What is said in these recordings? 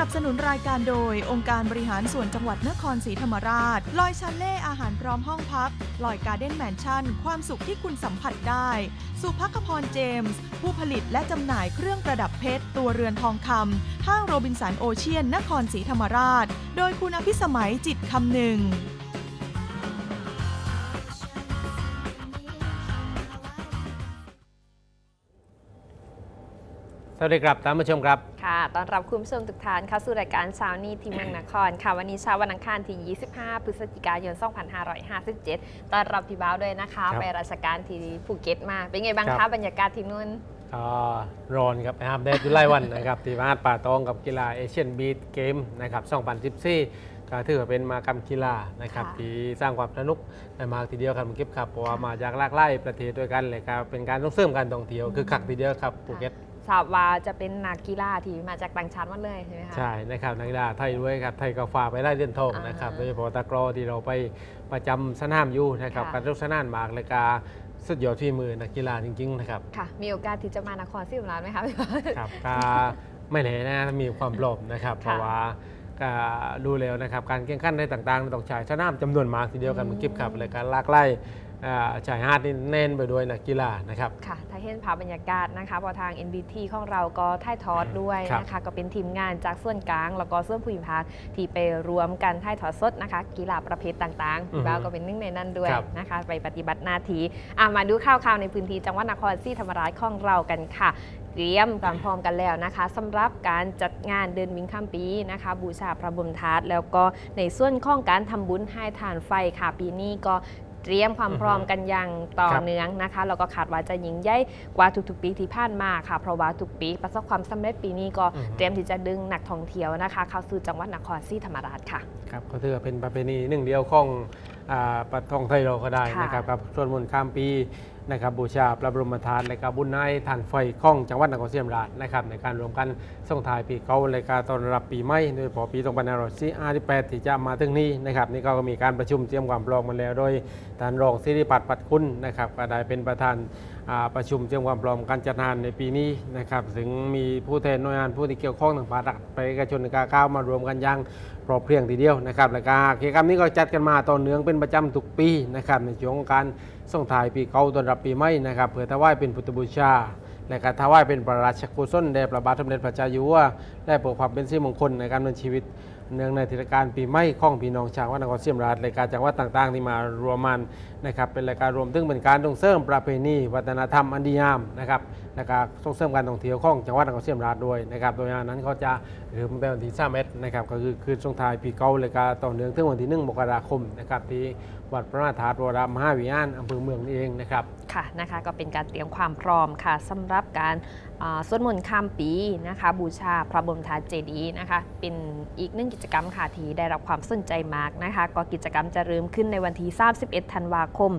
นับสนุนรายการโดย องค์การบริหารส่วนจังหวัดนครศรีธรรมราช ลอยชันเล่อาหารพร้อมห้องพัก ลอยการ์เด้นแมนชั่น ความสุขที่คุณสัมผัสได้ สุภักพรเจมส์ ผู้ผลิตและจำหน่ายเครื่องประดับเพชร ตัวเรือนทองคำ ห้างโรบินสันโอเชียน นครศรีธรรมราช โดยคุณอภิสมัยจิตคำหนึ่ง สวัสดีครับท่านผู้ชมครับ ค่ะ ตอนรับคุณผู้ชมทุกท่านเข้าสู่รายการเช้านี้ที่เมืองนครค่ะ วันนี้เช้าวันอังคารที่ 25 พฤศจิกายน 2557 ตอนรับพี่บ้าวด้วยนะคะครับไปราชการที่ภูเก็ตมา เป็นไงบ้างครัคะบบรรยากาศที่นู่นอ่าร้อนครับนะครับแดดอยู่ไล่วันนะครับที่บ้านป่าตองกับกีฬาเอเชียนบีทเกมนะครับ2014ก็ถือว่าเป็นมากรรมกีฬานะครับค่ะที่สร้างความสนุกได้มากทีเดียวครับคุณกิฟครับเพราะว่ามาจากหลากหลายประเทศด้วยกันเลยครับเป็นการส่งเสริมการท่องเที่ยวคือคักทีเดียวครับภูเก็ต ทราบว่าจะเป็นนักกีฬาที่มาจากต่างชาติหมดเลยใช่ไหมคะ ใช่นะครับนักกีฬาไทยด้วยครับไทยก็ฝ่าไปได้เหรียญทองอ่านนะครับโดยเฉพาะตะกรอที่เราไปประจำสนามอยู่นะครับค่ะ การทุกสนามมากเลยกาสุดยอดที่มือนักกีฬาจริงๆนะครับค่ะ มีโอกาสที่จะมานครศรีธรรมราชไหมคะพี่บ้าวครับก็ไม่แน่นะมีความพร้อมนะครับเพราะว่าก็ดูแล้วนะครับการแข่งขันในต่างๆ ต้องใช้สนามจำนวนมากทีเดียวกันอืม มันกิบครับเลยการลากไล่อ่า ชายหาดนี่แน่นไปด้วยนักกีฬานะครับค่ะถ้าเห็นภาพบรรยากาศนะคะพอทาง NBT ของเราก็ถ่ายทอดด้วยครับนะคะก็เป็นทีมงานจากส่วนกลาง แล้วก็ส่วนภูมิภาคที่ไปรวมกันถ่ายทอดสดนะคะกีฬาประเภทต่างๆพี่บ้าวก็เป็นหนึ่งในนั้นด้วยครับนะคะไปปฏิบัติหน้าที่อะมาดูข่าวๆในพื้นที่จังหวัดนครศรีธรรมราชของเรากันค่ะเตรียมความพร้อมกันแล้วนะคะสำหรับการจัดงานเดินวิ่งข้ามปีนะคะ บูชาพระบรมธาตุแล้วก็ในส่วนของการทำบุญให้ทานไฟค่ะปีนี้ก็ เตรียมความพร้อมกันอย่างต่อครับเนื่องนะคะแล้วก็คาดว่าจะยิ่งใหญ่กว่าทุกๆปีที่ผ่านมาค่ะ เพราะว่าทุกปีประสบความสำเร็จปีนี้ก็อือฮึเตรียมที่จะดึงนักท่องเที่ยวนะคะเข้าสู่จังหวัดนครศรีธรรมราชค่ะครับก็ถือว่าเป็นประเพณีหนึ่งเดียวของอ่าประทองไทยเราก็ได้ค่ะนะครับกับส่วนมนต์ข้ามปี นะครับบูชาพระบรมธาตุและก็บุญนายทานไฟข้องจังหวัดนครศรีธรรมราชนะครับในการรวมกันส่งท้ายปีเก่าและการต้อนรับปีใหม่โดยเฉพาะปี2558ที่จะมาถึงนี้นะครับนี่ก็มีการประชุมเตรียมความพร้อมมาแล้วโดยท่านรองสิริปัตปัดคุณนะครับก็ได้เป็นประธานประชุมเตรียมความพร้อมการจัดงานในปีนี้นะครับถึงมีผู้แทนหน่วยงานผู้ที่เกี่ยวข้องต่างภาครัฐไปเอกชนในการก้าวมารวมกันยังพร้อมเพรียงทีเดียวนะครับและการกิจกรรมนี้ก็จัดกันมาต่อเนื่องเป็นประจำทุกปีนะครับในช่วงของการ ส่งท้ายปีเก่าต้อนรับปีใหม่นะครับเพื่อถวายเป็นพุทธบูชาและการถวายเป็นประราชกุศลแด่พระบาทสมเด็จพระเจ้าอยู่หัวและเพื่อความเป็นสิริมงคลในการดำเนินชีวิต เนื่องในเทศกาลปีใหม่ของพี่น้องชาวนครศรีธรรมราชรายการจังหวัดต่างๆ ที่มารวมมันนะครับเป็นรายการรวมถึงเป็นการส่งเสริมประเพณีวัฒนธรรมอันดีงามนะครับและการส่งเสริมการท่องเที่ยวของจังหวัดนครศรีธรรมราชด้วยนะครับโดยงานนั้นเขาจะหรือเป็นวันที่3เมษนะครับก็คือคืนส่งท้ายปีเก่าเลยการต่อเนื่องถึงวันที่ 1 มกราคมนะครับที่วัดพระนาถาตุวรมหาวิหารอำเภอเมืองเองนะครับค่ะนะคะก็เป็นการเตรียมความพร้อมค่ะสำหรับการ สวดมนต์ข้ามปีนะคะ บูชาพระบรมธาตุเจดีย์นะคะ เป็นอีกหนึ่งกิจกรรมค่ะที่ได้รับความสนใจมากนะคะ ก็กิจกรรมจะเริ่มขึ้นในวันที่ 31 ธันวาคม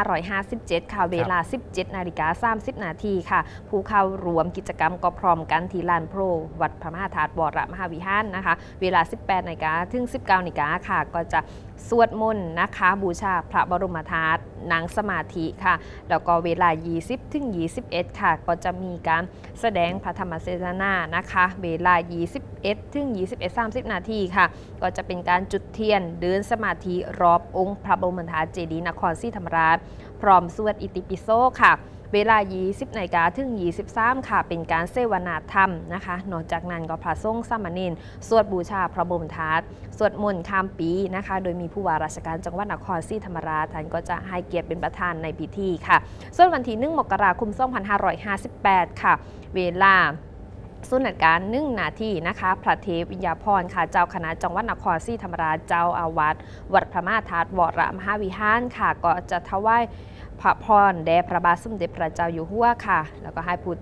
2557 ค่ะ เวลา 17 นาฬิกา 30 นาทีค่ะ ผู้เข้ารวมกิจกรรมก็พร้อมกันที่ลานโพรวัดพระมหาธาตุวรมหาวิหารนะคะ เวลา 18 นาฬิกาถึง 19 นาฬิกาค่ะ ก็จะสวดมนต์นะคะ บูชาพระบรมธาตุนางสมาธิค่ะ แล้วก็เวลา 20 ถึง 21 ค่ะ ก็จะมีการแสดงพระธรรมเทศนานะคะ เวลา 21 ถึง 21 30 นาทีค่ะ ก็จะเป็นการจุดเทียนเดินสมาธิรอบองค์พระบรมธาตุเจดีย์นครศรีธรรมราช พร้อมสวดอิติปิโสค่ะ เวลา 20นาฬิกาถึง 23 ค่ะ เป็นการเสวนาธรรมนะคะ นอกจากนั้นก็พระสงฆ์สามเณรสวดบูชาพระบรมธาตุสวดมนต์ข้ามปีนะคะ โดยมีผู้ว่าราชการจังหวัดนครศรีธรรมราชท่านก็จะให้เกียรติเป็นประธานในพิธีค่ะ ส่วนวันที่ 1 มกราคม 2558 ค่ะ เวลาสุนทรการนึ่งนาทีนะคะพระเทพวิญญาพรค่ะ เจ้าคณะจังหวัดนครศรีธรรมราชเจ้าอาวาสวัดพระมาธาตุวรมหาวิหารค่ะ ก็จะถวายพระพรแด่พระบาทสมเด็จพระเจ้าอยู่หัวค่ะ แล้วก็ให้พุทธ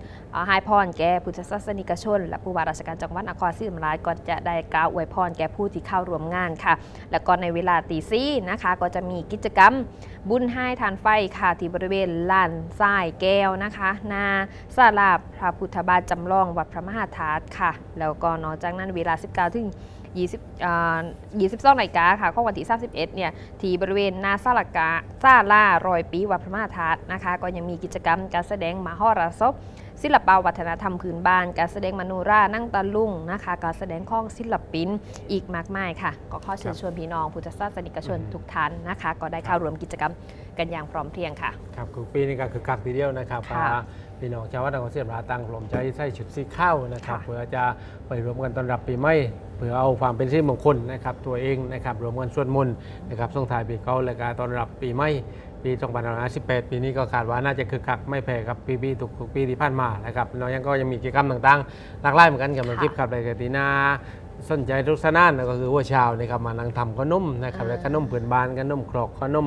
ให้พรแก่พุทธศาสนิกชน และผู้ว่าราชการจังหวัดนครศรีธรรมราชก็จะได้กล่าวอวยพรแก่ผู้ที่เข้าร่วมงานค่ะ แล้วก็ในเวลาตีสี่นะคะ ก็จะมีกิจกรรมบุญให้ทานไฟค่ะที่บริเวณลานทรายแก้วนะคะนาศาลาพระพุทธบาทจำลองวัดพระมหาธาตุค่ะ แล้วก็นอกจากนั้นเวลา 19ถึง20อ่า 22นาฬิกาค่ะของวันที่31เนี่ยที่บริเวณหนาศาลากาศาลารอยปีวัดพระมหาธาตุนะคะ ก็ยังมีกิจกรรมการแสดงมหรสพศิลปวัฒนธรรมพื้นบ้าน การแสดงมโนรานั่งตะลุงนะคะ การแสดงของศิลปินอีกมากมายค่ะ ก็ขอเชิญชวนพี่น้องพุทธศาสนิกชนอืมทุกท่านนะคะ ก็ได้เข้าร่วมกิจกรรม กันอย่างพร้อมเพรียงค่ะ ครับคือปีนี้ก็คือกักทีเดียวนะครับค่ะว่าพี่น้องชาววัดนครเสียมราตั้งลมใจใส่ชุดสีข้าวนะครับ ค่ะเพื่อจะไปรวมกันต้อนรับปีใหม่เพื่อเอาความเป็นสิริมงคลนะครับตัวเองนะครับรวมกันสวดมนต์นะครับส่งท้ายปีเก่าและการต้อนรับปีใหม่ปี2518 ปีนี้ก็คาดว่าน่าจะคึกคักไม่แพ้กับปีๆทุกๆปีที่ผ่านมานะครับเรายังก็ยังมีกิจกรรมต่างๆหลากหลายเหมือนกันกับน้องค่ะ จิ๊บครับในกตินา สนใจทุกสนานก็คือว่าชาวนะครับมานั่งทำขนมนะครับอ่าและขนมผืนบานขนมครกขนม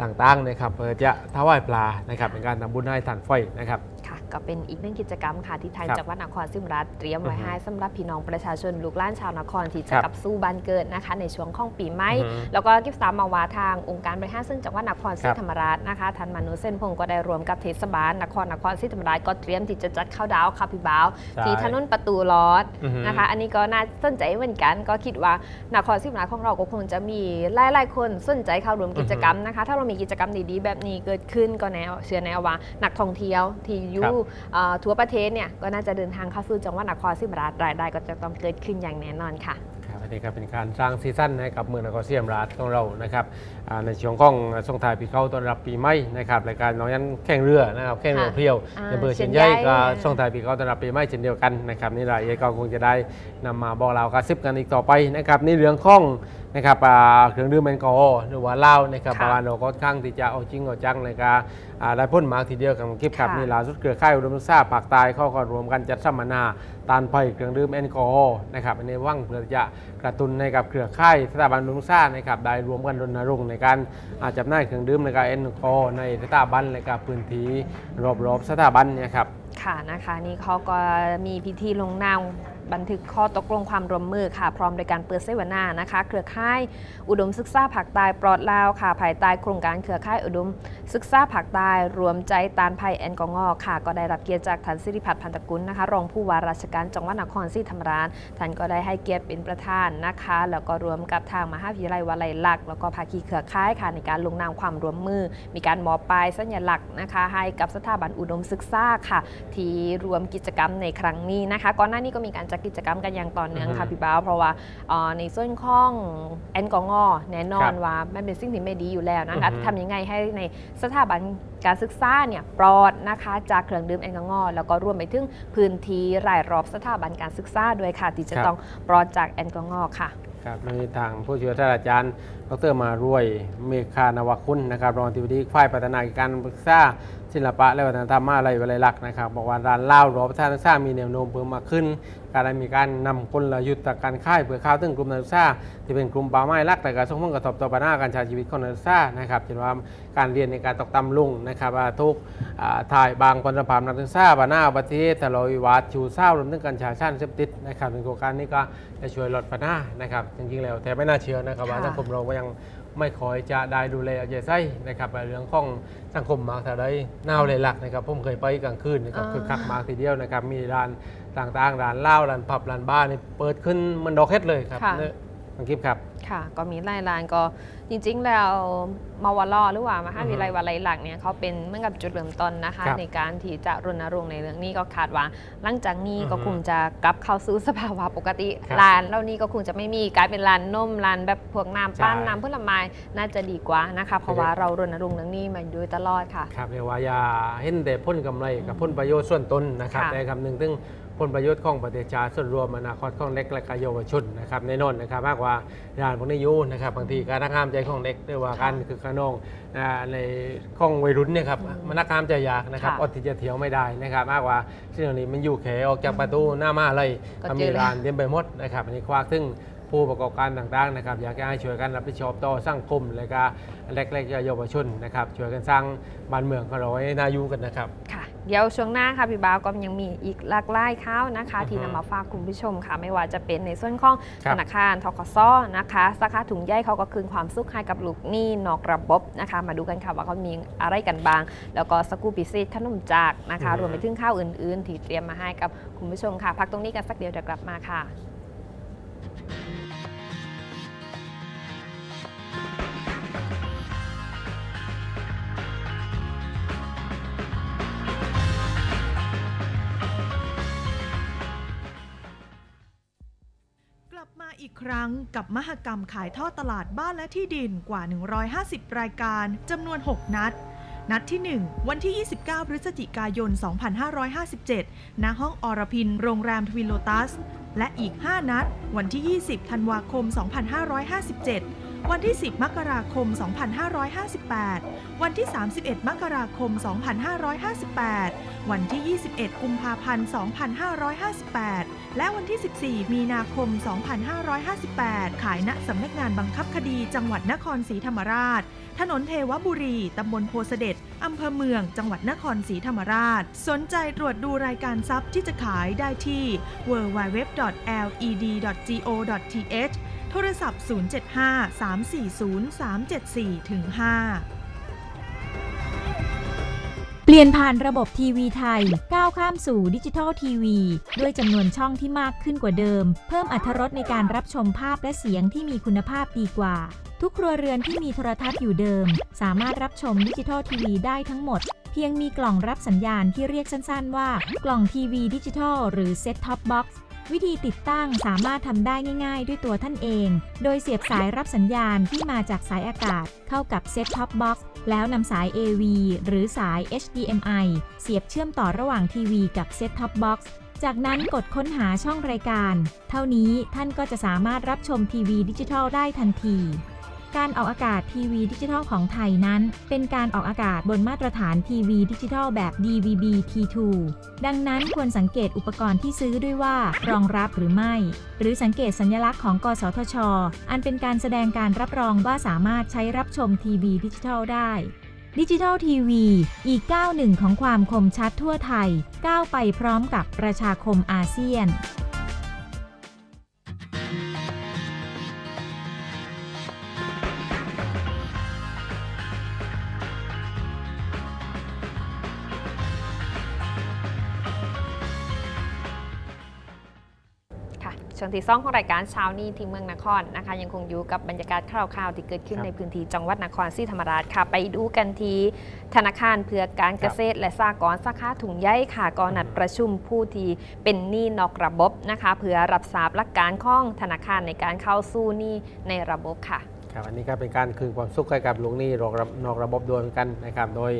ต่างๆนะครับเพื่อจะถวายปลานะครับเป็นการทำบุญให้ทานไฟนะครับค่ะ ก็เป็นอีกหนึ่งกิจกรรมค่ะที่ทางครับจังหวัดนครศรีธรรมราชเตรียมไว้อือฮึให้สำหรับพี่น้องประชาชนลูกหล้านชาวนครที่จะครับกลับสู่บ้านเกิดนะคะ ในช่วงของปีใหม่ อือฮึแล้วก็กิฟต์สามมาวาทางองค์การบริหารซึ่งจังหวัดนครศรีธรรมราชนะคะท่านมนุเส้นพงศ์ก็ได้รวมกับเทศบาลนครนครศรีธรรมราชก็เตรียมที่จะจัดข้าวดาวค่ะพี่บ่าวใช่ ที่ถนนประตูลอด อือฮึ นะคะอันนี้ก็น่าสนใจเหมือนกัน ก็คิดว่านครศรีธรรมราชของเราก็คงจะมีหลายๆคนสนใจเข้าร่วมกิจกรรมนะคะ ถ้าเรามีกิจกรรมดีๆ แบบนี้เกิดขึ้นก็แนวเชื่อแนวว่านักท่องเที่ยวที่อครัยู่บเอ่อทั่วประเทศเนี่ยก็น่าจะเดินทางเข้าสู่จังหวัดนครศรีธรรมราชรายได้ก็จะต้องเกิดขึ้นอย่างแน่นอนค่ะครับอันนี้ก็เป็นการสร้างซีซั่นให้กับเมืองนครศรีธรรมราชของเรานะครับอ่าในช่วงของส่งท้ายปีเก่าต้อนรับปีใหม่นะครับรายการน้องยันแข่งเรือนะครับแข่งเรือค่ะเพรียวอ่าในเบอร์เชีเชียยนนใหญ่ใหญ่ก็อ่าส่งท้ายปีเก่าต้อนรับปีใหม่เช่นเดียวกันนะครับนี่รายละเอียดก็คงจะได้นำมาบอกเรากระซิบกันอีกต่อไปนะครับในเรื่องของนะครับอ่าเครื่องดื่มแอลกอฮอล์หรือว่าเหล้านะครับค่ะบางเราก็ค่อนข้างที่จะเอาจริงเอาจังในการอ่าได้พ่นหมากทีเดียวกับคลิปครับค่ะนี่ล่าสุดเครือข่ายอุดมศึกษาภาคใต้เข้าก็รวมกันจัดสัมมนาตานภัยเครื่องดื่มแอลกอฮอล์นะครับอันนี้ว่างเพื่อจะกระตุ้นในกับเครือข่ายสถาบันอุดมศึกษานะครับได้รวมกันรณรงค์ในการอาจำหน่ายเครื่องดื่มในการแอลกอฮอล์ในสถาบันในกับพื้นที่รอบๆสถาบันเนี่ยครับค่ะนะคะนี่เขาก็มีพิธีลงนาม บันทึกข้อตกลงความร่วมมือค่ะ พร้อมโดยการเปิดเสวนานะคะ เครือข่ายอุดมศึกษาผักตายปลอดลาวค่ะ ภายใต้โครงการเครือข่ายอุดม ศึกษาผักตายรวมใจตานภัยแอลกอฮอล์ค่ะ ก็ได้รับเกียรติจากท่านสิริพัฒน์พันตกุลนะคะ รองผู้ว่าราชการจังหวัดนครศรีธรรมราชท่านก็ได้ให้เกียรติเป็นประธานนะคะ แล้วก็รวมกับทางมหาวิทยาลัยวลัยลักษณ์แล้วก็ภาคีเครือข่ายค่ะในการลงนามความร่วมมือ มีการมอบป้ายสัญลักษณ์นะคะ ให้กับสถาบันอุดมศึกษาค่ะ ที่รวมกิจกรรมในครั้งนี้นะคะ ก่อนหน้านี้ก็มีการจัดกิจกรรมกันอย่างต่อเนื่องอือฮึค่ะพี่บ้าวเพราะว่าเอ่อในส่วนของแอลกอฮอล์แน่นอครันบว่ามันเป็นสิ่งที่ไม่ดีอยู่แล้วนะคะอือฮึทำยังไงให้ในสถาบันการศึกษาเนี่ยปลอดนะคะจากเครื่องดื่มแอลกอฮอล์แล้วก็รวมไปถึงพื้นที่รายรอบสถาบันการศึกษาด้วยค่ะที่จะครับต้องปลอดจากแอลกอฮอล์ค่ะครับในทางผู้ช่วยศาสตราจารย์ ดรมารวย เมฆานวคุณนะครับรองอธิบดีฝ่ายพัฒนาการศึกษา ศิลปะและวัฒนธรรมมหาอะไรวิทยาลัยนะครับบอกว่าร้านเหล้ารอประธานศึกษามีแนวโน้มเพิ่มมากขึ้น การได้มีการนำกลยุทธ์การค่ายเพื่อข้าวถึงกลุ่มนักศึกษาที่เป็นกลุ่มเป้าหมายหลักแต่การส่งผลกระทบต่อปัญหาการใช้ชีวิตของนักศึกษานะครับเช่นว่าการเรียนในการตกต่ำลงนะครับว่าทุกถ่ายบางคนสภาพนักศึกษาปัญหาอุบัติเหตุทะเลาะวิวาทชูเศร้ารวมถึงการชาชาติเสพติดนะครับในโครงการนี้ก็จะช่วยลดปัญหานะครับจริงๆแล้วแต่ไม่น่าเชื่อนะครับว่าสังคมเราก็ยัง ไม่คอยจะได้ดูแลเอาใจใส่นะครับในเรื่องของสังคมมากแต่ได้น่าวเลยหลักนะครับผมเคยไปกลางคืนนะครับอ่าคือคักมากทีเดียวนะครับมีร้านต่างๆร้านเหล้าร้านผับร้านบาร์นี่เปิดขึ้นเหมันดอกเฮ็ดเลยครับค่ะเนี่ยน้องกิฟครับ ค่ะ ก็มีหลายร้านก็จริงๆ แล้วมาวลอหรือว่ามหาวิทยาลัยวลัยหลักเนี่ยเขาเป็นเหมือนกับจุดเริ่มต้นนะคะ ครับในการที่จะรณรงค์ในเรื่องนี้ก็คาดว่า หลังจากนี้อือฮึก็คงจะกลับเข้าสู่สภาวะปกติครับร้านเหล่านี้ก็คงจะไม่มีกลายเป็นร้านนมร้านแบบพวกน้ำปั้นใช่ น้ำผลไม้น่าจะดีกว่านะคะ เพราะว่าเรารณรงค์เรื่องนี้มาโดยตลอดค่ะ ครับเรียกว่าอย่าเห็นแต่พ้นกำไรกับพ้นประโยชน์ส่วนตนนะครับค่ะแต่คำหนึ่งซึ่งพ้นประโยชน์ของประเทศชาติส่วนรวมอนาคตของเด็กและก็เยาวชน นะครับในโนนนะครับมากกว่าย่านพวกนี้อยูนะครับบางทีการนักห้ามใจของเด็กด้วยว่าการคือขนองอ่าในของวัยรุ่นเนี่ยครับมันนักห้ามใจยากนะครับค่ะอดที่จะเที่ยวไม่ได้นะครับมากกว่าสิ่งเหล่านี้มันอยู่แขออกจากประตูหน้ามาอะไรก็มันเจมีอแล้วร้านเต็มไปหมดนะครับอันนี้คว้าซึ่ง ผู้ประกอบการต่างๆนะครับ อยากจะให้ช่วยกันรับผิดชอบต่อสังคมและก็เล็กๆเยาวชนนะครับช่วยกันสร้างบ้านเมืองของเราให้น่าอยู่กันนะครับค่ะเดี๋ยวช่วงหน้าค่ะพี่บ่าวก็ยังมีอีกหลากหลายข้าวนะคะอือฮึที่นำมาฝากคุณผู้ชมค่ะ ไม่ว่าจะเป็นในส่วนของครับธนาคารทกสนะคะสาขาถุงใยเขาก็คืนความสุขให้กับลูกหนี้นอกระบบนะคะ มาดูกันค่ะว่าเขามีอะไรกันบ้าง แล้วก็สกูปิซิตขนมจากนะคะอือฮึรวมไปถึงข้าวอื่น ๆ ที่เตรียมมาให้กับคุณผู้ชมค่ะ พักตรงนี้กันสักเดียวเดี๋ยวกลับมาค่ะ รั้งกับมหกรรมขายท่อตลาดบ้านและที่ดินกว่า 150 รายการจำนวน 6 นัด นัดที่ 1 วันที่ 29 พฤศจิกายน 2557 ณ ห้องอรพิน โรงแรมทวินโลตัส และอีก 5 นัด วันที่ 20 ธันวาคม 2557 วันที่ 10 มกราคม 2558 วันที่ 31 มกราคม 2558 วันที่ 21 กุมภาพันธ์ 2558 และวันที่ 14 มีนาคม 2558 ขายณสำนักงานบังคับคดีจังหวัดนครศรีธรรมราช ถนนเทวบุรี ตำบลโพเสด็จ อำเภอเมือง จังหวัดนครศรีธรรมราช สนใจตรวจดูรายการทรัพย์ที่จะขายได้ที่ www.led.go.th โทรศัพท์ 075 340 374ถึง5เปลี่ยนผ่านระบบทีวีไทย ก้าวข้ามสู่ดิจิทัลทีวี ด้วยจำนวนช่องที่มากขึ้นกว่าเดิม เพิ่มอรรถรสในการรับชมภาพและเสียงที่มีคุณภาพดีกว่า ทุกครัวเรือนที่มีโทรทัศน์อยู่เดิม สามารถรับชมดิจิทัลทีวีได้ทั้งหมด เพียงมีกล่องรับสัญญาณที่เรียกสั้นๆว่า กล่องทีวีดิจิทัลหรือ Set Top Box วิธีติดตั้งสามารถทำได้ง่ายๆ ด้วยตัวท่านเอง โดยเสียบสายรับสัญญาณที่มาจากสายอากาศ เข้ากับเซตท็อปบ็อกซ์แล้วนำสาย AV หรือสาย HDMI เสียบเชื่อมต่อระหว่างทีวีกับเซตท็อปบ็อกซ์จากนั้นกดค้นหาช่องรายการ เท่านี้ท่านก็จะสามารถรับชมทีวีดิจิทัลได้ทันที การออกอากาศทีวีดิจิทัลของไทยนั้น เป็นการออกอากาศบนมาตรฐานทีวีดิจิทัลแบบ DVB-T2 ดังนั้นควรสังเกตอุปกรณ์ที่ซื้อด้วยว่ารองรับหรือไม่ หรือสังเกตสัญลักษณ์ของ กสทช อันเป็นการแสดงการรับรองว่าสามารถใช้รับชมทีวีดิจิทัลได้ดิจิทัลทีวีอีกก้าวหนึ่งของความคมชัดทั่วไทย ก้าวไปพร้อมกับประชาคมอาเซียน วงที่สองของรายการเช้านี้ที่เมืองนครนะคะ ยังคงอยู่กับบรรยากาศคร่าวๆที่เกิดขึ้นในพื้นที่จังหวัดนครศรีธรรมราชค่ะ ไปดูกันที่ธนาคารเพื่อการเกษตร และสหกรณ์สาขาถุงใยค่ะก็นัดประชุมผู้ที่เป็นหนี้นอกระบบนะคะเพื่อรับทราบหลักการข้องธนาคารในการเข้าสู้หนี้ในระบบค่ะครับอันนี้ก็เป็นการคืนความสุขให้กับลูกหนี้นอกระบบด้วยกันนะครับโดย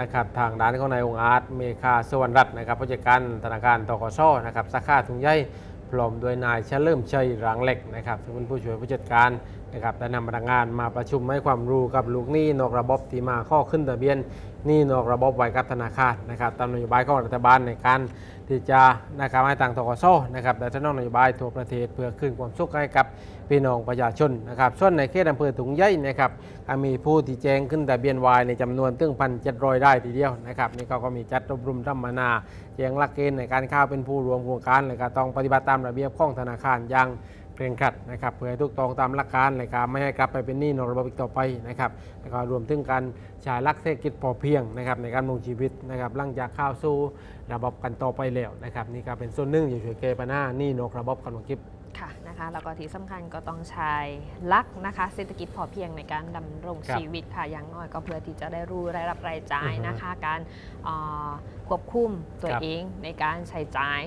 นะครับทางด้านของนายองค์อาจเมคาสวรรณรัตน์นะครับผู้จัดการธนาคารตกสนะครับสาขาถุงใย พร้อมโดยนายเฉลิมชัยรังเหล็กนะครับซึ่งเป็นผู้ช่วยผู้จัดการนะครับได้นำพนักงานมาประชุมให้ความรู้กับลูกหนี้นอกระบบที่มาข้อขึ้นทะเบียนหนี้นอกระบบไว้กับธนาคารนะครับตามนโยบายของรัฐบาลในการที่จะนะครับให้ทางตกศนะครับได้ทำนองนโยบายทั่วประเทศเพื่อคืนความสุขให้กับ พี่น้องประชาชนนะครับส่วนในเขตอำเภอถุงใหญ่นะครับมีผู้ที่แจ้งขึ้นแต่เบียนวายในจำนวนตึงพันเจ็ดร้อยได้ทีเดียวนะครับนี่เขาก็มีจัดอบรมธรรมนาแจ้งหลักเกณฑ์ในการเข้าเป็นผู้รวมโครงการและก็ต้องปฏิบัติตามระเบียบของธนาคารอย่างเคร่งครัดนะครับเพื่อให้ถูกต้องตามหลักการในการไม่ให้กลับไปเป็นหนี้นอกระบบอีกต่อไปนะครับแล้วก็รวมถึงการใช้หลักเศรษฐกิจพอเพียงนะครับในการดำรงชีวิตนะครับหลังจากข้าวสู่ระบบกันต่อไปแล้วนะครับนี่ก็เป็นส่วนหนึ่งที่ช่วยแก้ปัญหาหนี้นอกระบบกันของกิฟค่ะ นะคะแล้วก็ที่สำคัญก็ต้องใช้หลักนะคะ เศรษฐกิจพอเพียงในการดำรงครับชีวิตค่ะอย่างน้อยก็เพื่อที่จะได้รู้รายรับรายจ่ายอือฮึนะคะ การเอ่อควบคุมตัวครับเองในการใช้จ่าย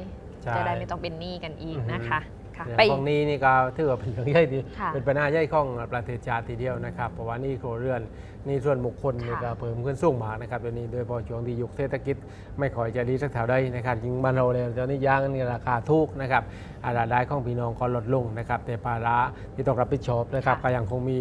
ใช่จะได้ไม่ต้องเป็นหนี้กันอีกอือฮึนะคะค่ะเรื่องไปพวกนี้นี่ก็ถือว่าเป็นเรื่องใหญ่ดีค่ะเป็นปัญหาใหญ่ของประเทศชาติทีเดียวนะครับ เพราะว่านี่ครัวเรือนนี่ส่วนบุคคลนี่ก็ค่ะเพิ่มขึ้นสูงมากนะครับเดี๋ยวนี้โดยเฉพอช่วงที่ยุคเศรษฐกิจ ไม่ค่อยจะดีสักแถวใดนะครับจริงบ้านเราเนี่ยตอนนี้ยางนี่ราคาถูกนะครับอารายได้ของพี่น้องก็ลดลงนะครับแต่ภาระที่ต้องรับผิดชอบนะครับก็ยังคงมี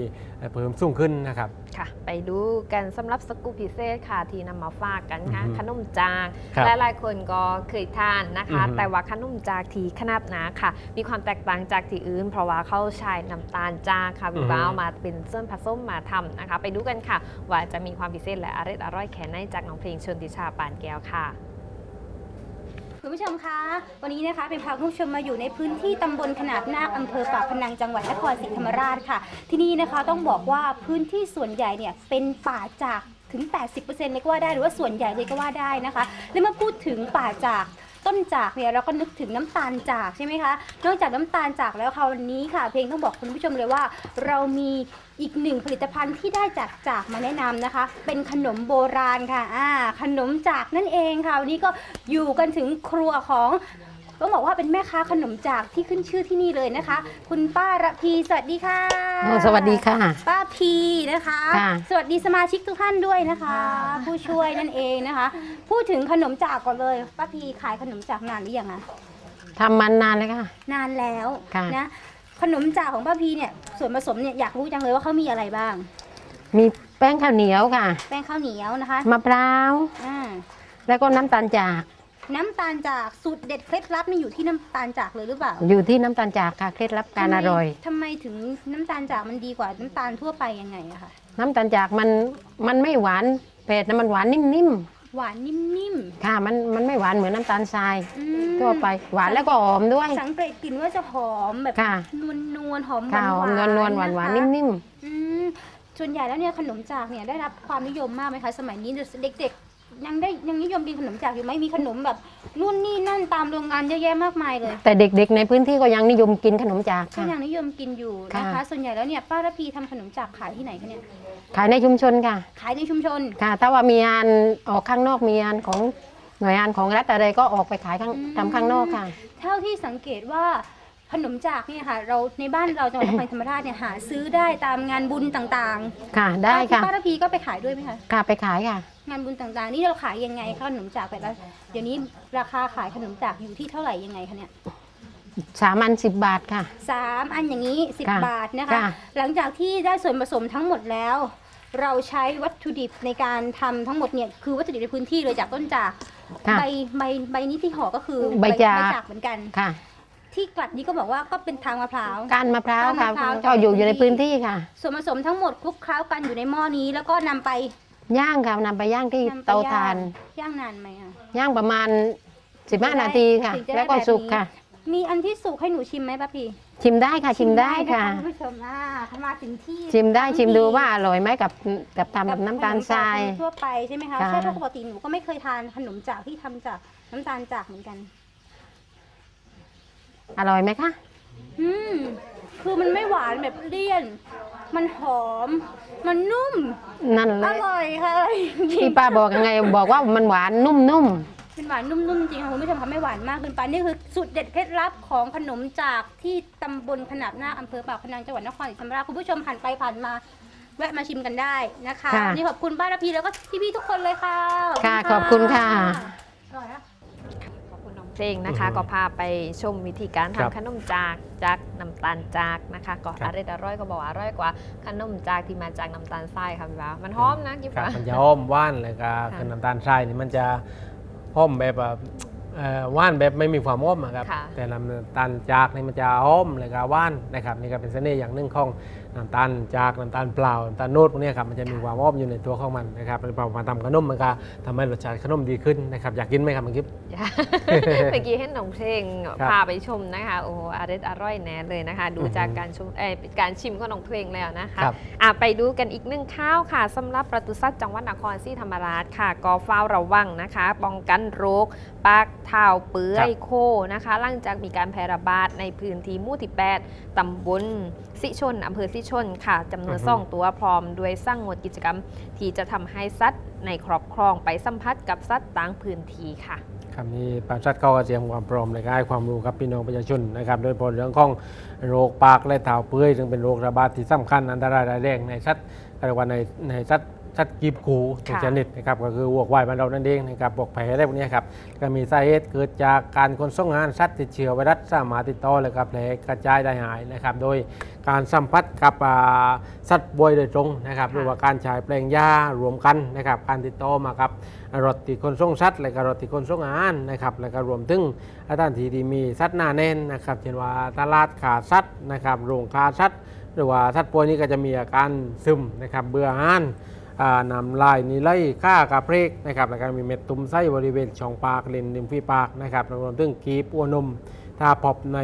เพิ่มสูงขึ้นนะครับค่ะ ไปดูกันสำหรับสกูปพิเศษค่ะที่นำมาฝากกันค่ะอือฮึขนมจางครับและหลายคนก็เคยทานนะคะอือฮึแต่ว่าขนมจางที่ขนาดหนาค่ะ มีความแตกต่างจากที่อื่น เพราะว่าเขาใช้น้ำตาลจางค่ะวิวาวมาเป็นส่วนผสมมาทำนะคะ ไปดูกันค่ะว่าจะมีความพิเศษและอร่อยอร่อยแค่ไหนจากน้องเพลงชนทิชาปานแก้วค่ะคุณผู้ชมคะ วันนี้นะคะเป็นพาคุณผู้ชมมาอยู่ในพื้นที่ตำบลขนาดนาคอำเภอปากพนังจังหวัดนครศรีธรรมราชค่ะ ที่นี่นะคะต้องบอกว่าพื้นที่ส่วนใหญ่เนี่ยเป็นป่าจากถึง 80%เลยก็ว่าได้หรือว่าส่วนใหญ่เลยก็ว่าได้นะคะ และเมื่อพูดถึงป่าจาก ต้นจากเนี่ยเราก็นึกถึงน้ำตาลจากใช่ไหมคะ นอกจากน้ำตาลจากแล้วค่ะวันนี้ค่ะ เพลงต้องบอกคุณผู้ชมเลยว่า เรามีอีกหนึ่งผลิตภัณฑ์ที่ได้จากจากมาแนะนำนะคะ เป็นขนมโบราณค่ะอ่าขนมจากนั่นเองค่ะวันนี้ก็อยู่กันถึงครัวของ ต้องบอกว่าเป็นแม่ค้าขนมจากที่ขึ้นชื่อที่นี่เลยนะคะ คุณป้าระพีสวัสดีค่ะโอ้สวัสดีค่ะ ป้าพีนะคะ ค่ะ สวัสดีสมาชิกทุกท่านด้วยนะคะ ผู้ช่วยนั่นเองนะคะ พูดถึงขนมจากก่อนเลยป้าพีขายขนมจากนานหรือยังอะ ทำมันนานเลยค่ะ นานแล้วค่ะ นะขนมจากของป้าพีเนี่ยส่วนผสมเนี่ยอยากรู้จังเลยว่าเขามีอะไรบ้าง มีแป้งข้าวเหนียวค่ะ แป้งข้าวเหนียวนะคะมะพร้าว อ่าแล้วก็น้ำตาลจาก น้ำตาลจากสูตรเด็ดเคล็ดลับนี่อยู่ที่น้ำตาลจากเลยหรือเปล่าอยู่ที่น้ำตาลจากค่ะเคล็ดลับการอร่อย ทำไมถึงน้ำตาลจากมันดีกว่าน้ำตาลทั่วไปยังไงอะคะน้ำตาลจากมันมันไม่หวานเผ็ดนะมันหวานนิ่มหวานนิ่มๆค่ะมันมันไม่หวานเหมือนน้ำตาลทรายๆอืมทั่วไปหวานแล้วก็หอมด้วย สังเกตกลิ่นว่าจะหอมแบบค่ะ นวลนวลๆหอมหค่ะหอวามนนวลนวลหวานหวานๆนิ่มอืมส่วนใหญ่แล้วเนี่ยขนมจากเนี่ยได้รับความนิยมมากไหมคะ สมัยนี้เด็กๆ ยังได้ยังนิยมกินขนมจากอยู่ไหมมีขนมแบบนู่นนี่นั่นตามโรงงานเยอะแยะมากมายเลยๆแต่เด็กๆในพื้นที่ก็ยังนิยมกินขนมจากก็ค่ะ ยังนิยมกินอยู่นะคะ ค่ะ ส่วนใหญ่แล้วเนี่ยป้าระพีทำขนมจากขายที่ไหนคะเนี่ยขายในชุมชนค่ะ ขายในชุมชน ค่ะ ถ้าว่ามีงานออกข้างนอกมีงานของหน่วยงานของรัฐอะไรก็ออกไปขายข้างอืม ทำข้างนอกค่ะ เท่าที่สังเกตว่าขนมจากเนี่ยค่ะ เราในบ้านเราจังหวัดนครศรีธรรมราชเนี่ยหาซื้อได้ตามงานบุญต่างค่ะๆได้ค่ะ ป้าระพีก็ไปขายด้วยไหมคะ ค่ะไปขายค่ะ งานบุญต่างๆ นี่เราขายยังไงคะขนมจากแต่ละเดี๋ยวนี้ราคาขายขนมจากอยู่ที่เท่าไหร่ยังไงคะเนี่ยสามอันสิบบาทค่ะสามอันอย่างนี้10ค่ะบาทนะคะค่ะหลังจากที่ได้ส่วนผสมทั้งหมดแล้ว เราใช้วัตถุดิบในการทำทั้งหมดเนี่ยคือวัตถุดิบในพื้นที่เลยจากต้นจากค่ะใบใบใบนี้ที่ห่อก็คือใบจากจากเหมือนกันค่ะที่กลัดนี้ก็บอกว่าก็เป็นทางมะพร้าวก้านมะพร้าวก้านค่ะมะพร้าวก็อยู่อยู่ในพื้นที่ค่ะ ส่วนผสมทั้งหมดคลุกเคล้ากันอยู่ในหม้อนี้แล้วก็นำไป ย่างค่ะนำไปย่างที่นำไปเตาย่งถ่าน ย่างนานไหมอะ ย่างประมาณถึงจะได้15 นาทีค่ะ ถึงจะได้แล้วก็แบบนี้สุกค่ะมีอันที่สุกให้หนูชิมไหมป้าพีชิมได้ค่ะชิมได้ค่ะ นคุณผู้ชมอ่าเข้ามาถึงที่ชิมได้ทั้งชิมดูทีว่าอร่อยไหมกับกับทำแบบน้ำตาลทราย ขนมจกทั่วไปใช่ไหมคะค่ะ ใช่เพราะปกติหนูก็ไม่เคยทานขนมจากที่ทำจากน้ำตาลจากเหมือนกัน อร่อยไหมคะ อืม คือมันไม่หวานแบบเลี่ยน มันหอม มันนุ่ม นั่นเลอยร่อยค่ะจริที่งป้าบอกยังไงบอกว่ามันหวานนุ่มเป็นหวานนุ่มๆจริงค่ะคุณผู้ชมค่ะไม่หวานมากเกินไปนี่คือสูตรเด็ดเคล็ดลับของขนมจากที่ตำบลขนาบหน้าคอำเภอปากพนังจังหวัดนครศรีธรรมราชคุณผู้ชมผ่านไปผ่านมา แวะมาชิมกันได้นะคะค่ะวันนี่ขอบคุณป้าระพีแล้วก็พี่ๆทุกคนเลยค่ะๆ ค่ะขอบคุณค่ะ อร่อยนะขอบคุณน้อง เพลงนะคะ อือฮึก็พาไปชมวิธีการครับทำขนมจากจากน้ำตาลจากนะคะ ก็ครัอบ ร่อยอร่อยก็บอกว่าอร่อยกว่าขนมจากที่มาจากน้ำตาลทรายค่ะพี่บ่าวมันหอมนะกิ๊บครับว่า มันจะหอมหว่านเลยก็ค่ะคือน้ำตาลทรายนี่มันจะหอมแบบว่าเอ่อหว่านแบบไม่มีความหอมอะครับค่ะ แต่น้ำตาลจากนี่มันจะหอมเลยก็หว่านนะครับนี่ก็เป็นเสน่ห์อย่างหนึ่งของน้ำตาลจากน้ำตาลเปล่าน้ำตาลโนดพวกเนี้ยครับมันจะมีความหอมอยู่ในตัวของมันนะครับพอมาทำขนมมันก็ทำให้รสชาติขนมดีขึ้นนะครับอยากกินไหมครับมังคิดอย่าเมื่อกี้เห็นน้องเพลงครับพาไปชมนะคะโอ้โหอร่อยอร่อยแน่เลยนะคะ ดูอือฮึจากการชมเอยการชิมของน้องเพลงแล้วนะคะครับ อะไปดูกันอีกหนึ่งข้าวค่ะสำหรับประตูสัตว์จังหวัดนครศรีธรรมราชค่ะก็เฝ้าระวังนะคะป้องกันโรคปากเท้าเปื่อยโคนะคะ หลังจากมีการแพร่ระบาดในพื้นที่หมู่ที่8 ตำบลสิชนอำเภอสิชนค่ะจำนวนอือฮึสองตัวพร้อมด้วยสร้างงดกิจกรรม ที่จะทำให้สัตว์ในครอบครองไปสัมผัสกับสัตว์ต่างพื้นที่ค่ะ ครับนี่ปราชัดก็เตรียมความพร้อมในการให้ความรู้กับพี่น้องประชาชนนะครับโดยเฉพาะเรื่องของโรคปากและเท้าเปื่อยซึ่งเป็นโรคระบาดที่สำคัญอันตรายร้ายแรงในสัตว์ก็เรียกว่าในในสัตว์ สัตว์กีบกูทุกค่ะชนิดนะครับก็คือวัวควายบ้านเรานั่นเองนะครับพวกแผลอะไรพวกเนี้ยครับก็มีสาเหตุเกิดจากการขนส่งอาหารสัตว์ติดเชื้อไวรัสสามารถติดต่อเลยครับแผลกระจายได้หายนะครับ โดยการสัมผัสกับอ่าสัตว์ป่วยโดยตรงนะครับหรือว่าการใช้แปลงยารวมกันนะครับการติดต่อมากับรถติดคนส่งสัตว์และก็รถติดคนส่งอาหารนะครับแล้วก็รวมถึงสถานที่ที่มีสัตว์หน้าแน่นนะครับเช่นว่าตลาดขาสัตว์นะครับโรงขาสัตว์หรือว่าสัตว์ป่วยนี้ก็จะมีอาการซึมนะครับเบื่ออาหารอ่า นำลายนิไลข้ากระเพกนะครับแล้วก็มีเม็ดตุ่มไส้บริเวณช่องปากเลนริมฝีปากนะครับรวมถึงกีบอ้วนนมถ้าพบใน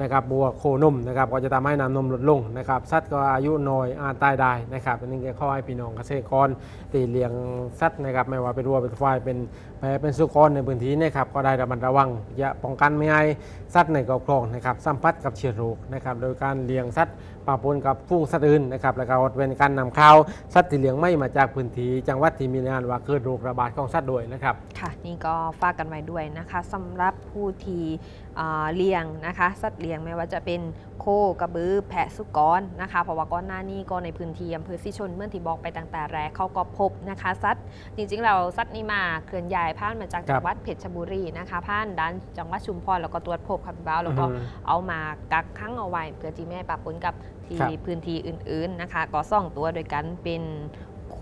นะครับบัวโคนมนะครับก็จะทำให้น้ำนมลดลงนะครับสัตว์ก็อายุน้อยอาจตายได้นะครับอันนี้ก็ข้อให้พี่น้องเกษตรกรตีเลี้ยงสัตว์นะครับไม่ว่าเป็นวัวเป็นควายเป็นแพะเป็นสุกรในพื้นที่นะครับก็ได้ระมัดระวังอย่าป้องกันไม่ให้สัตว์ในครอบครองนะครับสัมผัสกับเชื้อโรคนะครับโดยการเลี้ยงสัตว์ ปะปนกับฟูงสัตว์อื่นนะครับแล้วก็อดเว้นการนำเข้าสัตว์ที่เลี้ยงไม่มาจากพื้นที่จังหวัดที่มีรายงานว่าเกิดโรคระบาดของสัตว์ด้วยนะครับค่ะนี่ก็ฝากกันไว้ด้วยนะคะสำหรับผู้ที่เลี้ยงนะคะสัตว์เลี้ยงไม่ว่าจะเป็นโคกระบือแพะสุกรนะคะเพราะว่าก่อนหน้านี้ก็ในพื้นที่อำเภอสิชนเมื่อที่บอกไปตั้งแต่แรกเขาก็พบนะคะสัตว์จริงๆเราสัตว์นี้มาเคลื่อนย้ายผ่านมาจากครัจับงหวัดเพชรบุรีนะคะผ่านด้านจังหวัดชุมพรแล้วก็ตรวจพบครับพี่บ้าวแล้วก็อือฮึเอามากักขังเอาไว้เพื่อที่แม่ปะปนกับที่ครับพื้นที่อื่นๆนะคะ ก็ซ่องตัวโดยกันเป็นโค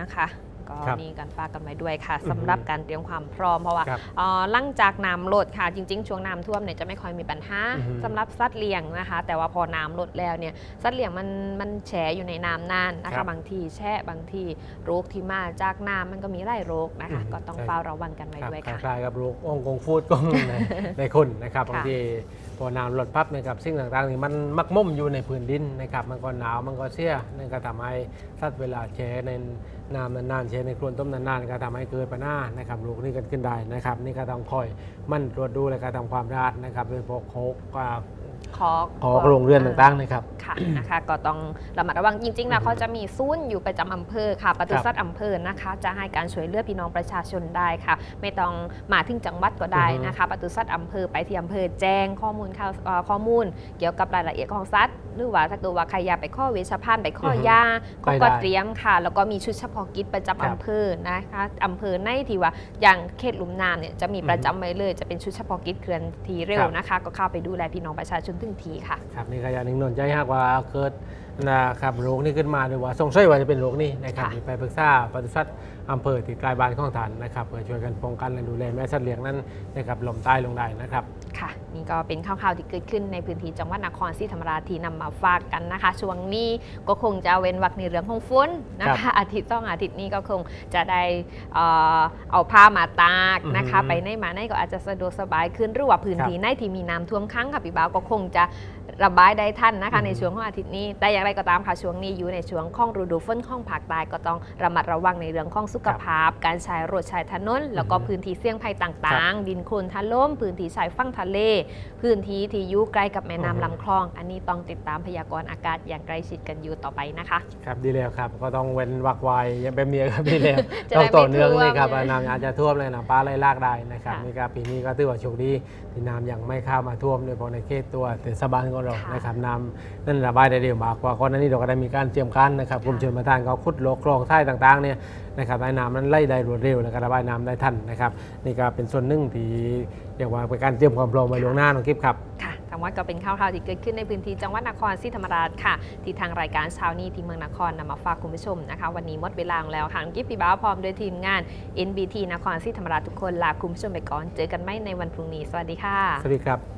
นะคะ ก็ครับมีการฝากกันไว้ด้วยค่ะอือฮึสำหรับการเตรียมความพร้อมเพราะว่าครับเอ่อหลังจากน้ำลดค่ะ จริง ๆ ช่วงน้ำท่วมเนี่ยจะไม่ค่อยมีปัญหาอือฮึสำหรับสัตว์เลี้ยงนะคะ แต่ว่าพอน้ำลดแล้วเนี่ยสัตว์เลี้ยงมันมันแฉอยู่ในน้ำนานนะครัคะบบางทีแช่บางทีโรคที่มาจากน้ำมันก็มีหลายโรคนะคะอือฮึก็ต้องใช่เฝ้าระวังกันไว้ครับด้วยคค่ะล้ายๆกับโรคองกงฟูดก็ในในคนนะครับค่ะบางที พอน้ำลดพับนะครับสิ่งต่างๆนี่มันมักม่มอยู่ในพื้นดินนะครับมันก็หนาวมันก็เสียนั่นก็ทำให้สัตว์เวลาแช่ในน้ำนานๆแช่ในโคลนต้มนานๆก็ทำให้เกิดปัญหานะครับลูกนี่กันขึ้นได้นะครับ นี่ก็ต้องคอยมั่นตรวจดูและการทำความสะอาดนะครับโดยเฉพาะโคกอ่า ขอของโรงเรือนต่างๆนะครับค่ะนะคะก็ต้องระมัดระวังจริงๆอืนะอฮึเขาจะมีศูนย์อยู่ประจำอำเภอค่ะปศุครับสัตว์อำเภอนะคะ จะให้การช่วยเหลือพี่น้องประชาชนได้ค่ะ ไม่ต้องมาถึงจังหวัดก็ได้อือฮึนะคะปศุสัตว์อำเภอไปที่อำเภอแจ้งข้อมูลข่าวเอ่อข้อมูล เกี่ยวกับรายละเอียดของสัตว์หรือว่าถ้าเกิดว่าใครอยากไปข้อเวชภัณฑ์ไปข้ออฮึยาก็ไปได้ก็เตรียมค่ะ แล้วก็มีชุดเฉพาะกิจประจำครับอำเภอนะคะอำเภอในที่ว่าอย่างเขตหลุมน้ำเนี่ยจะมีอือฮึประจำไว้เลย จะเป็นชุดเฉพาะกิจเคลื่อนที่เร็ควรับนะคะ ก็เข้าไปดูแลพี่น้องประชาชนถึงทีค่ะ ครับนี่ก็อย่างหนึ่งนนใจหากว่าเกิดนะครับโรคนี้ขึ้นมาหรือว่าสงสัยว่าจะเป็นโรคนี้นะครับค่ะ ไปปรึกษาปศุสัตว์ อำเภอที่ใกล้บ้านของฐานนะครับเพื่อช่วยกันป้องกันและดูแลแม่สัตว์เลี้ยงนั้นนะครับลมใต้ลงได้นะครับค่ะนี่ก็เป็นข่าวๆที่เกิดขึ้นในพื้นที่จังหวัดนครศรีธรรมราชที่นำมาฝากกันนะคะ ช่วงนี้ก็คงจะเว้นวรรคในเรื่องของฝนนะครัคะบอาทิตย์ต้องอาทิตย์นี้ก็คงจะได้เอ่อเอาผ้ามาตากนะคะอือหือไปในมาในก็อาจจะสะดวกสบายขึ้นหรือว่าพื้นที่ไหนที่มีน้ำท่วมค้างค่ะพี่บ่าวก็คงจะระบายได้ทันนะคะอือหือในช่วงของอาทิตย์นี้ แต่อย่างไรก็ตามค่ะช่วงนี้อยู่ในช่วงของฤดูฝนของภาคใต้ก็ต้องระมัดระวังในเรื่องของสุขภาพ การใช้รถใช้ถนนแล้วก็อือหือพื้นที่เสี่ยงภัยต่างๆ ดินโคลนถล่มพื้นที่ชายฝั่งทะเล พื้นที่ที่อยู่ใกล้กับแม่อือฮึน้ำลำคลอง อันนี้ต้องติดตามพยากรณ์อากาศอย่างใกล้ชิดกันอยู่ต่อไปนะคะ ครับดีแล้วครับก็ต้องเว้นวักไวอย่างแบบนี้ครับดีแล้วจะต้อได้งต่อเนื่องไม่ท่วมนี่ครับไงน้ำอาจจะท่วมเลยนะปลาไหลลากได้นะครับค่ะนี่ครับปีนี้ก็ถือว่าโชคดีที่น้ำยังไม่เข้ามาท่วมโดยเฉพาะในเขตตัวเทศบาลของเราค่ะนะครับน้ำนั่นระบายได้เร็วมากกว่าก่อนหน้านี้เราก็ได้มีการเตรียมการนะครับกรมชลประทานเขาขุดโลคลองท่ายต่างๆเนี่ยนะครับให้น้ำนั้นไหลได้รวดเร็วและก็ระบายน้ำได้ทันนะครับนี่ก็เป็นส่วนหนึ่งที่เรียกว่าเป็นการเตรียมความพร้อมไว้ล่วงหน้าน้องกิฟครับค่ะทางวัดก็เป็นข่าวๆที่เกิดขึ้นในพื้นที่จังหวัดนครศรีธรรมราชค่ะ ที่ทางรายการเช้านี้ที่เมืองนครนำมาฝากคุณผู้ชมนะคะ วันนี้หมดเวลาลงแล้วค่ะกิฟต์ปีบ้าพร้อมด้วยทีมงาน NBT นครศรีธรรมราชทุกคนลาคุณผู้ชมไปก่อนเจอกันไหมในวันพรุ่งนี้สวัสดีค่ะสวัสดีครับ